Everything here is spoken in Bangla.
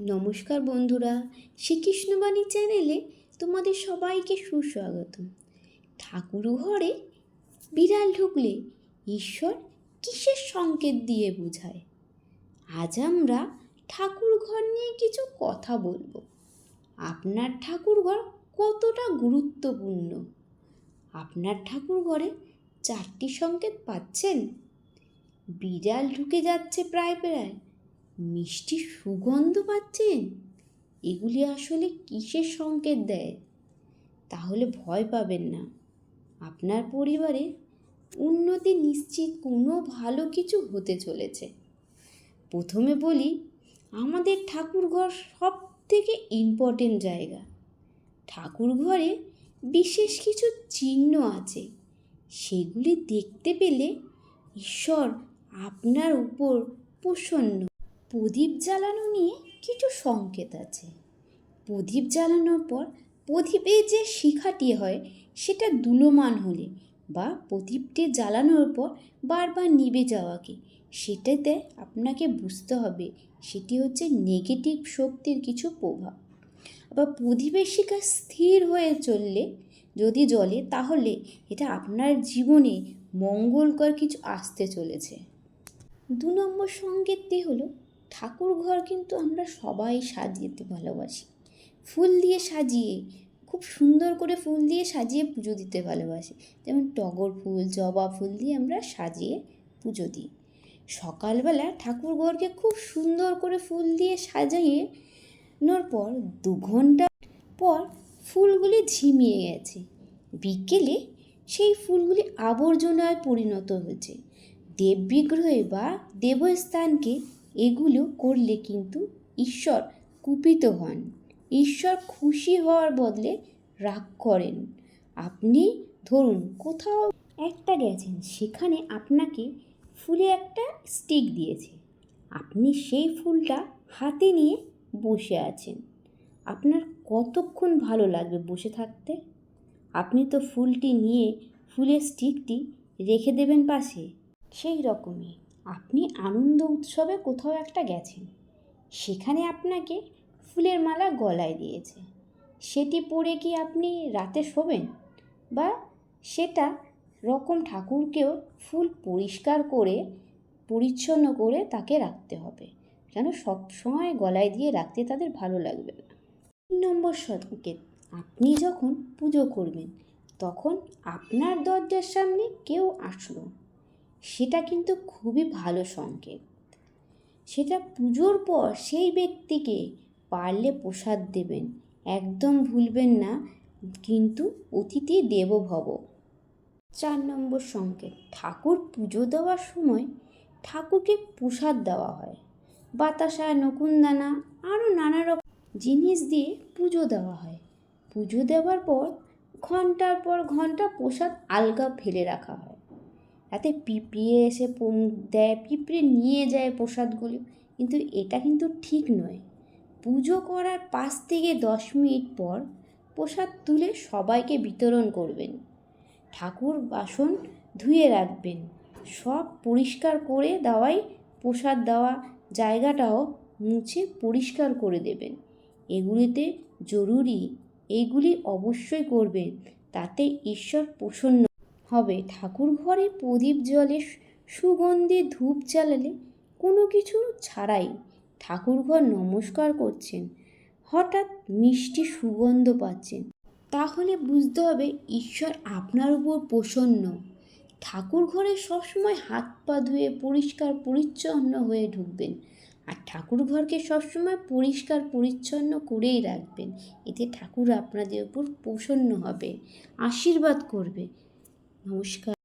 নমস্কার বন্ধুরা, শ্রীকৃষ্ণবাণী চ্যানেলে তোমাদের সবাইকে সুস্বাগতম। ঠাকুর ঘরে বিড়াল ঢুকলে ঈশ্বর কিসের সংকেত দিয়ে বোঝায়? আজ আমরা ঠাকুর ঘর নিয়ে কিছু কথা বলব। আপনার ঠাকুর ঘর কতটা গুরুত্বপূর্ণ? আপনার ঠাকুর ঘরে চারটি সংকেত পাচ্ছেন? বিড়াল ঢুকে যাচ্ছে প্রায় প্রায়। মিষ্টি সুগন্ধ পাচ্ছেন? এগুলি আসলে কিসের সংকেত দেয়? তাহলে ভয় পাবেন না। আপনার পরিবারে উন্নতি নিশ্চিত কোনো ভালো কিছু হতে চলেছে। প্রথমে বলি, আমাদের ঠাকুরঘর সব থেকে ইম্পর্টেন্ট জায়গা। ঠাকুর ঘরে বিশেষ কিছু চিহ্ন আছে। সেগুলি দেখতে পেলে ঈশ্বর আপনার উপর প্রসন্ন। প্রদীপ জ্বালানো নিয়ে কিছু সংকেত আছে। প্রদীপ জ্বালানোর পর প্রদীপে যে শিখাটি হয়, সেটা দুলমান হলে বা প্রদীপটি জ্বালানোর পর বারবার নিভে যাওয়াকে। সেটাতে আপনাকে বুঝতে হবে, সেটি হচ্ছে নেগেটিভ শক্তির কিছু প্রভাব। আবার প্রদীপের শিখা স্থির হয়ে চললে যদি জলে তাহলে এটা আপনার জীবনে মঙ্গলকর কিছু আসতে চলেছে। দু নম্বর সংকেতটি হলো ঠাকুর ঘর কিন্তু আমরা সবাই সাজিয়েতে ভালোবাসি। ফুল দিয়ে সাজিয়ে, খুব সুন্দর করে ফুল দিয়ে সাজিয়ে পুজো দিতে ভালোবাসি। যেমন টগর ফুল, জবা ফুল দিয়ে আমরা সাজিয়ে পুজো দিই। সকালবেলা ঠাকুর ঘরকে খুব সুন্দর করে ফুল দিয়ে সাজিয়ে নোর পর দু ঘণ্টা পর ফুলগুলি ঝিমিয়ে গেছে। বিকেলে সেই ফুলগুলি আবর্জনায় পরিণত হয়েছে। দেব বিগ্রহে বা দেবস্থানকে এগুলো করলে কিন্তু ঈশ্বর কুপিত হন। ঈশ্বর খুশি হওয়ার বদলে রাগ করেন। আপনি ধরুন, কোথাও একটা গেছেন, সেখানে আপনাকে ফুলে একটা স্টিক দিয়েছে। আপনি সেই ফুলটা হাতে নিয়ে বসে আছেন। আপনার কতক্ষণ ভালো লাগবে বসে থাকতে? আপনি তো ফুলটি নিয়ে, ফুলের স্টিকটি রেখে দেবেন পাশে। সেই রকমই। আপনি আনন্দ উৎসবে কোথাও একটা গেছেন। সেখানে আপনাকে ফুলের মালা গলায় দিয়েছে। সেটি পরে কি আপনি রাতে শোবেন? বা সেটা রকম ঠাকুরকেও ফুল পরিষ্কার করে, পরিচ্ছন্ন করে তাকে রাখতে হবে। কেন সব সময় গলায় দিয়ে রাখতে তাদের ভালো লাগবে না। তিন নম্বর সংকেত আপনি যখন পুজো করবেন, তখন আপনার দরজার সামনে কেউ আসলো সেটা কিন্তু খুবই ভালো সংকেত। সেটা পুজোর পর সেই ব্যক্তিকে পারলে প্রসাদ দেবেন। একদম ভুলবেন না, কিন্তু অতিথি দেব ভব চার নম্বর সংকেত, ঠাকুর পুজো দেওয়ার সময় ঠাকুরকে প্রসাদ দেওয়া হয়। বাতাসা নকুনদানা আরও নানা রকম জিনিস দিয়ে পুজো দেওয়া হয়। পুজো দেওয়ার পর ঘণ্টার পর ঘণ্টা প্রসাদ আলগা ফেলে রাখা হয়। তাতে পিঁপড়ে এসে দেয়, পিঁপড়ে নিয়ে যায় প্রসাদগুলি। কিন্তু এটা কিন্তু ঠিক নয়। পুজো করার পাঁচ থেকে দশ মিনিট পর প্রসাদ তুলে সবাইকে বিতরণ করবেন। ঠাকুর বাসন ধুয়ে রাখবেন। সব পরিষ্কার করে দেওয়াই প্রসাদ দেওয়া জায়গাটাও মুছে পরিষ্কার করে দেবেন। এগুলিতে জরুরি এইগুলি অবশ্যই করবেন। তাতে ঈশ্বর প্রসন্ন হবে। ঠাকুর ঘরে প্রদীপ জলে সুগন্ধি ধূপ জ্বালালে কোনো কিছু ছাড়াই ঠাকুর ঘর নমস্কার করছেন। হঠাৎ মিষ্টি সুগন্ধ পাচ্ছেন। তাহলে বুঝতে হবে ঈশ্বর আপনার উপর প্রসন্ন। ঠাকুর ঘরে সবসময় হাত পা ধুয়ে পরিষ্কার পরিচ্ছন্ন হয়ে ঢুকবেন আর ঠাকুর ঘরকে সবসময় পরিষ্কার পরিচ্ছন্ন করেই রাখবেন। এতে ঠাকুর আপনাদের উপর প্রসন্ন হবে, আশীর্বাদ করবে। নমস্কার